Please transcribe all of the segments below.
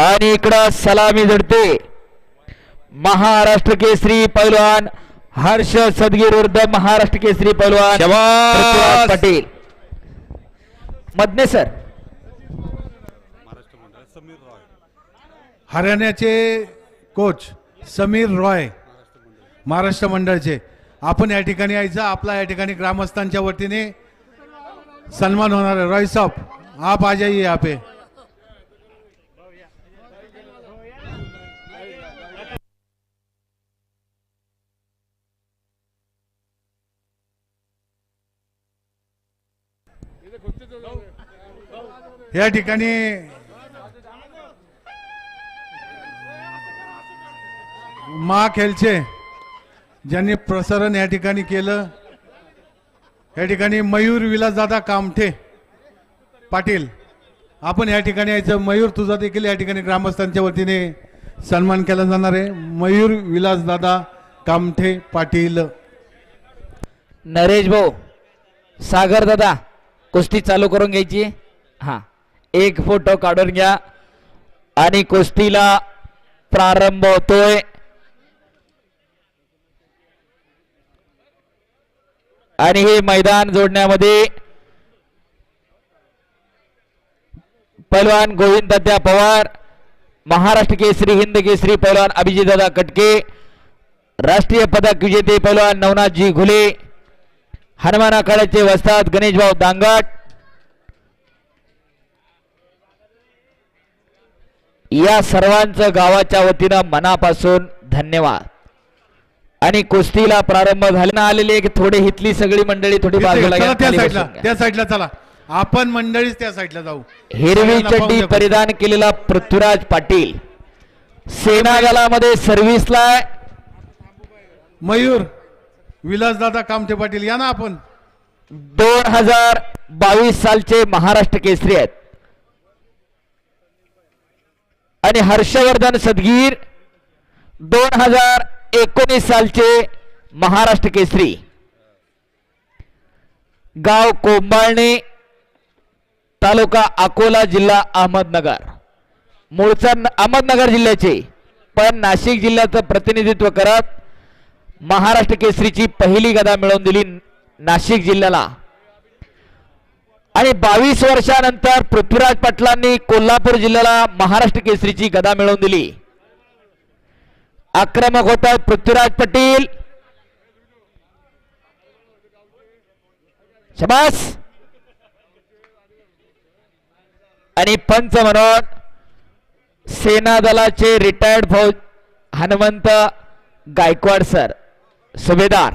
आणि इकडं सलामी जडते महाराष्ट्र केसरी पैलवान हर्ष सदगीर विरुद्ध महाराष्ट्र केसरी पैलवान पाटील. मधने सर. हरियाणाचे कोच समीर रॉय. महाराष्ट्र मंडळचे. आपण या ठिकाणी यायचं आपला या ठिकाणी ग्रामस्थांच्या वतीने सन्मान होणार आहे रॉय साहब आप आ जाइए यहाँ पे. या ठिकाणी मा खेलचे ज्यांनी प्रसारण या ठिकाणी केलं या ठिकाणी मयूर विलासदादा कामठे पाटील आपण या ठिकाणी यायचं. मयूर तुझा देखील या ठिकाणी ग्रामस्थांच्या वतीने सन्मान केला जाणार आहे. मयूर विलासदादा कामठे पाटील. नरेश भाऊ सागर दादा कुस्ती चालू करून घ्यायची. हा. एक फोटो काढून घ्या. आणि कुस्तीला प्रारंभ होतोय. आणि हे मैदान जोडण्यामध्ये पहलवान गोविंद दत्त्या पवार महाराष्ट्र केसरी हिंद केसरी पहलवान अभिजितदादा कटके राष्ट्रीय पदक विजेते पहलवान नवनाथजी घुले हनुमान आखाड्याचे वस्ताद गणेशभाऊ दांगाट या सर्वांचं गावाच्या वतीनं मनापासून धन्यवाद आणि कुस्तीला प्रारंभ झाला आलेली एक थोडी हितली सगळी मंडळी थोडी बाजूला चला घ्या, त्या खाली साईडला बसून घ्या. त्या साईडला चला आपण मंडळीच त्या साईडला जाऊ हिरवी सगळ्यांना चड्डी द्या. परिधान केलेला पृथ्वीराज पाटील सेना दलामध्ये सर्व्हिसला आहे. मयूर विलासदादा कामठे पाटील या ना आपण. दोन हजार बावीस सालचे महाराष्ट्र केसरी आहेत. आणि हर्षवर्धन सदगीर दोन हजार एकोणीस सालचे महाराष्ट्र केसरी. गाव कोंबाळणे तालुका अकोला जिल्हा अहमदनगर. मूळचा अहमदनगर जिल्ह्याचे पण नाशिक जिल्ह्याचं प्रतिनिधित्व करत महाराष्ट्र केसरीची पहिली गदा मिळवून दिली नाशिक जिल्ह्याला. आणि बावीस वर्षानंतर पृथ्वीराज पाटलांनी कोल्हापूर जिल्ह्याला महाराष्ट्र केसरीची गदा मिळवून दिली. आक्रमक होत आहेत पृथ्वीराज पाटील. शबास. आणि पंच म्हणून सेना दलाचे रिटायर्ड फौज हनुमंत गायकवाड सर. सुभेदार.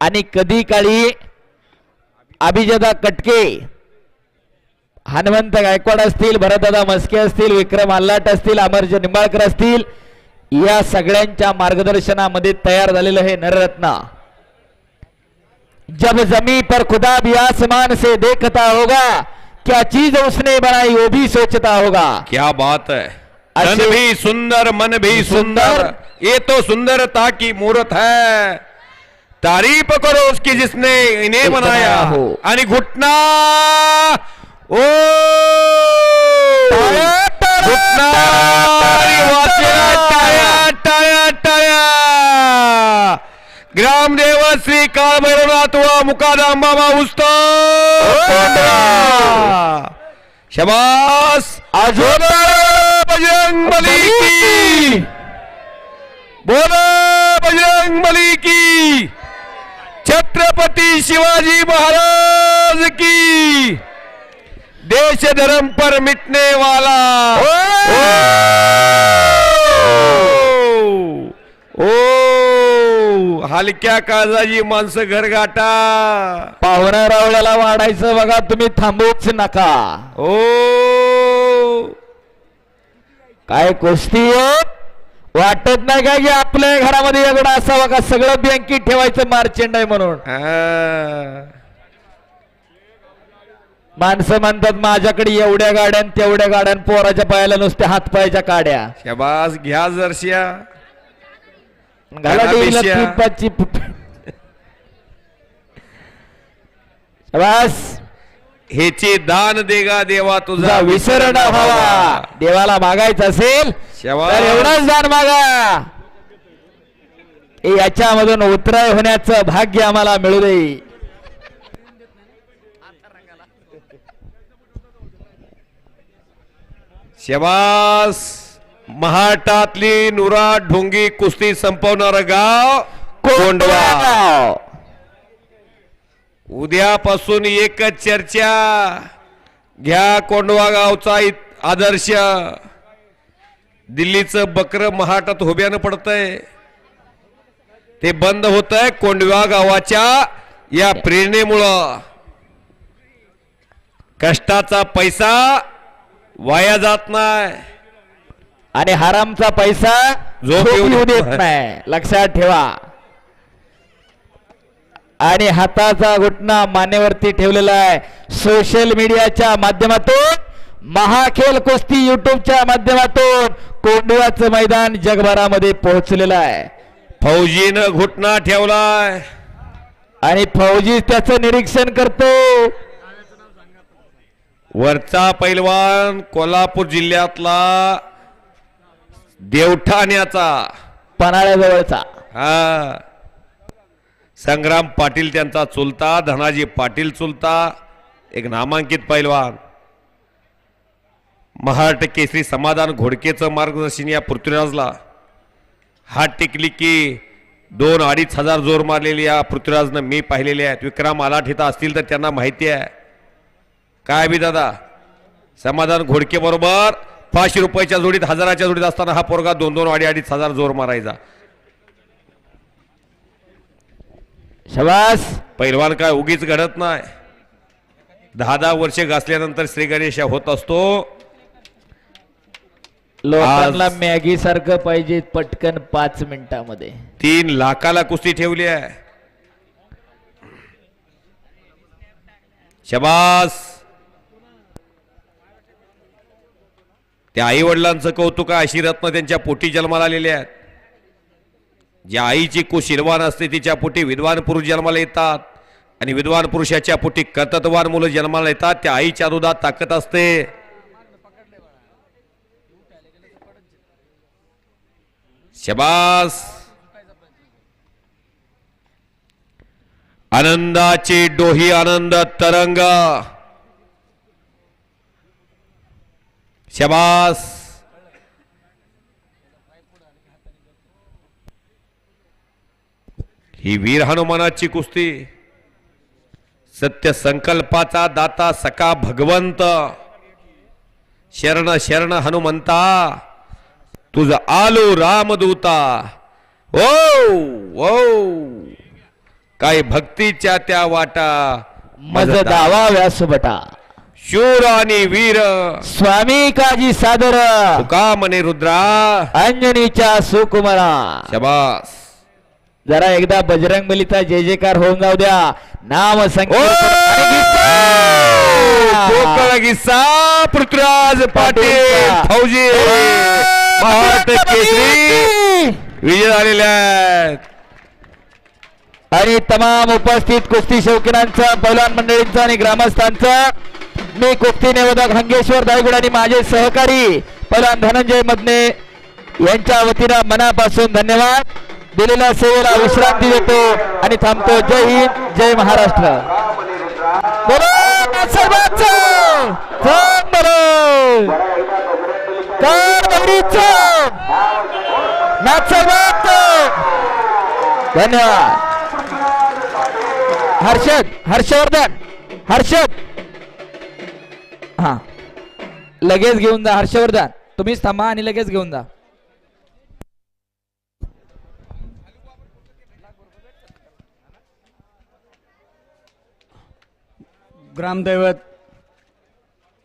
आणि कधी काळी अभिजदा कटके हनुमंत गायकवाड असतील भरतदादा मस्के असतील विक्रम आल्लाट असतील अमरज निंबाळकर असतील या सगळ्यांच्या मार्गदर्शनामध्ये तयार झालेलं हे नररत्न. जब जमी पर खुदा भी आसमान से देखता होगा क्या चीज उसने बनाई वो भी सोचता होगा. क्या बात है. तन भी सुंदर मन भी सुंदर। ये तो सुंदरता की मूर्त है। तारीफ करो उसकी जिसने इन्हें बनाया हो। आणि घुटना ओ! घुटना टाळ्या टाळ्या टाळ्या। ग्रामदेव श्री काळभैरवनाथ व मुकादांबा माऊस्त शबास। आजोबा। बजरंग बली की! बोलो बजरंग बली की! छत्रपति शिवाजी महाराज की! देश धर्म पर मिटने वाला! ओ, ओ! हलक्या काळजाची माणसं घर गाठा पाहुण्या रावळ्याला वाढायचं बघा तुम्ही थांबवूच नका. ओ! काय कुस्ती वाटत नाही का की आपल्या घरामध्ये एवढा असावा का? सगळं बँकेत ठेवायचं मार्चेंड आहे म्हणून. माणसं म्हणतात माझ्याकडे एवढ्या गाड्या तेवढ्या गाड्या पोराच्या पायाला नुसत्या हातपायाच्या काड्या. शबास घ्या जरशिया शाबास. हेचे दान देगा देवा तुझा तुझा विसर न व्हावा देवाला मागायचं असेल. तर एवढाच दान मागा. याच्यामधून उतराय होण्याचं भाग्य आम्हाला मिळू दे. शबास महाटातली नुरा ढोंगी कुस्ती संपवणार गाव कोंडवा. उद्यापासून एकच चर्चा. घ्या कोंडवा गावचा आदर्श. दिल्लीचं बकर महाटात हुब्यानं पडतंय. ते बंद होत आहे कोंडवा गावाच्या या प्रेरणेमुळं. कष्टाचा पैसा वाया जात नाही आणि हरामचा पैसा झोप येऊ देत नाही लक्षात ठेवा. आणि हाताचा घुटणा मानेवरती ठेवलेला आहे. सोशल मीडियाच्या माध्यमातून महाखेल कुस्ती युट्यूबच्या माध्यमातून कोंडव्याचं मैदान जगभरामध्ये पोहोचलेलं आहे. फौजीनं घुटना ठेवलाय. आणि फौजी त्याचं निरीक्षण करतो. वरचा पैलवान कोल्हापूर जिल्ह्यातला देवठाण्याचा. पन्हाळ्याजवळचा. हा. संग्राम पाटील त्यांचा चुलता धनाजी पाटील चुलता एक नामांकित पैलवान. महाराष्ट्र केसरी समाधान घोडकेचं मार्गदर्शन या पृथ्वीराजला. हात टिकली की दोन अडीच हजार जोर मारलेली या पृथ्वीराजनं मी पाहिलेले आहेत. विक्रम आलाठ इथं असतील तर त्यांना माहिती आहे. काय बी दादा? समाधान घोडकेबरोबर पाचशे रुपयाच्या जोडीत हजाराच्या जोडीत असताना हा पोरगा दोन दोन अडी अडीच हजार जोर मारायचा. शबास. पैलवान काय उगीच घडत नाही. दहा दहा वर्षे घासल्यानंतर श्री गणेश होत असतो. लोकांना मॅगी सारखं पाहिजे पटकन पाच मिनिटामध्ये. तीन लाखाला कुस्ती ठेवली आहे. शबास. त्या आई वडिलांचं कौतुक आहे. अशी रत्न त्यांच्या पोटी जन्माला आलेले आहेत. ज्या आईची कुशीलवान असते तिच्या पोटी विद्वान पुरुष जन्माला येतात. आणि विद्वान पुरुषाच्या पोटी कर्तत्वान मुलं जन्माला येतात त्या आईच्या दुधात ताकद असते. शबास! आनंदाची डोही आनंद तरंग. शबास! ही वीर हनुमानाची कुस्ती. सत्य संकल्पाचा दाता सका भगवंत. शरण शरण हनुमंता. तुझ आलो रामदूता. ओ ओ काय भक्तीच्या त्या वाटा मज दावा व्यासबटा शूर आणि वीर. स्वामी काजी सादर. तुका मने रुद्रा. अंजनीच्या सुकुमारा. शबास. जरा एकदा बजरंग बलीचा जय जयकार होऊन जाऊ द्या. नाम किस्सा! पृथ्वीराज पाटील फौजी. महाराष्ट्र केसरी विजय झालेले आहेत. आणि तमाम उपस्थित कुस्ती शौकीनांचं पैलवान मंडळींचं आणि ग्रामस्थांचं मी कुस्ती निवेदक हंगेश्वर दायगुड आणि माझे सहकारी पैलवान धनंजय मदने यांच्या वतीनं मनापासून धन्यवाद. दिलेल्या सेवेला विश्रांती देतो आणि थांबतो. जय हिंद जय महाराष्ट्र. धन्यवाद. हर्षद हर्षवर्धन हर्षद. हा. लगेच घेऊन जा हर्षवर्धन. तुम्हीच थांबा आणि लगेच घेऊन जा. ग्रामदैवत